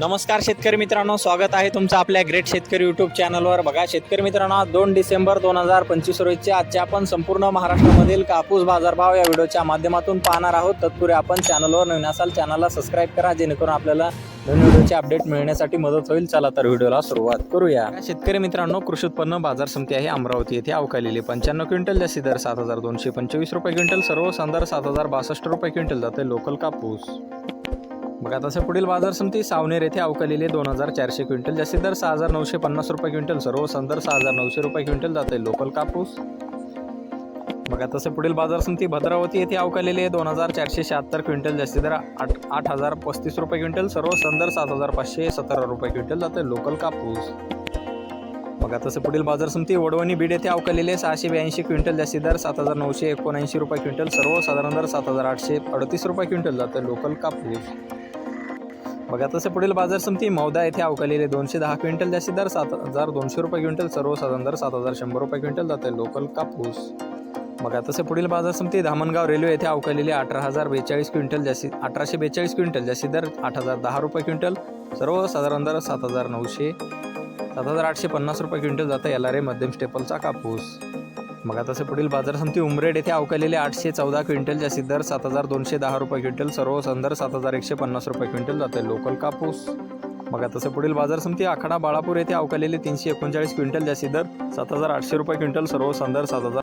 नमस्कार शेतकरी मित्रांनो स्वागत आहे तुमचं आपल्या ग्रेट शेतकरी युट्यूब चॅनलवर बघा शेतकरी मित्रांनो दोन डिसेंबर दोन हजार पंचवीस रोजीचे आजच्या आपण संपूर्ण महाराष्ट्रामधील कापूस बाजारभाव या व्हिडिओच्या माध्यमातून पाहणार आहोत. तत्पूर्वी आपण चॅनलवर नवीन असाल चॅनलला सबस्क्राईब करा जेणेकरून आपल्याला नवीन व्हिडिओचे अपडेट मिळण्यासाठी मदत होईल. चला तर व्हिडिओला सुरुवात करूया. शेतकरी मित्रांनो कृषी उत्पन्न बाजार समिती आहे अमरावती. येथे अवकालेली पंच्याण्णव क्विंटल जास्ती दर सात हजार दोनशे पंचवीस रुपये क्विंटल सर्व संदर सात हजार बासष्ट रुपये क्विंटल जाते लोकल कापूस. बघा तसं पुढील बाजार समिती सावनेर येथे अवकलेले दोन हजार चारशे क्विंटल. जास्तीत दर सहा हजार नऊशे पन्नास रुपये क्विंटल सर्व हो, संदर सहा हजार नऊशे रुपये क्विंटल जाते लोकल कापूस. बघा तसं पुढील बाजार समिती भद्रावती येथे अवकालेले दोन हजार चारशे शहात्तर क्विंटल जास्तीत दर आठ आठ हजार पस्तीस रुपये क्विंटल सर्व हो, संदर सात हजार पाचशे सतरा रुपये क्विंटल जाते लोकल कापूस. बघा तसं पुढील बाजार समिती वडवणी बीड येथे अवकालेले सहाशे ब्याऐंशी क्विंटल जास्तीत दर सात हजार नऊशे एकोणऐंशी रुपये क्विंटल सर्व हो, साधारण दर सात हजार आठशे अडतीस रुपये क्विंटल जाते लोकल कापूस. बघा तसे पुढील बाजार समिती मौदा येथे अवकालेले दोनशे दहा क्विंटल जास्तीत दर सात हजार दोनशे रुपये क्विंटल सर्वसाधारण दर सात हजार शंभर रुपये क्विंटल जाते लोकल कापूस. बघा तसे पुढील बाजार समिती धामणगाव रेल्वे येथे अवकालेले अठरा हजार बेचाळीस क्विंटल जास्तीत अठराशे बेचाळीस क्विंटल जास्तीत दर आठ हजार दहा रुपये क्विंटल सर्वसाधारण दर सात हजार नऊशे सात हजार आठशे पन्नास रुपये क्विंटल जातं एल आर ए मध्यम स्टेपलचा कापूस. मग आता पुढील बाजार समिती उमरेड येथे अवकालेले आठशे चौदा क्विंटल जास्तीत दर सात हजार दोनशे दहा रुपये क्विंटल सर्व संदर सात हजार एकशे पन्नास रुपये क्विंटल जाते लोकल कापूस. मग आता पुढील बाजार समिती आखाडा बाळापूर येथे अवकालेले तीनशे एकोणचाळीस क्विंटल जास्तीत दर सात हजार आठशे रुपये क्विंटल सर्व संदर सात हजार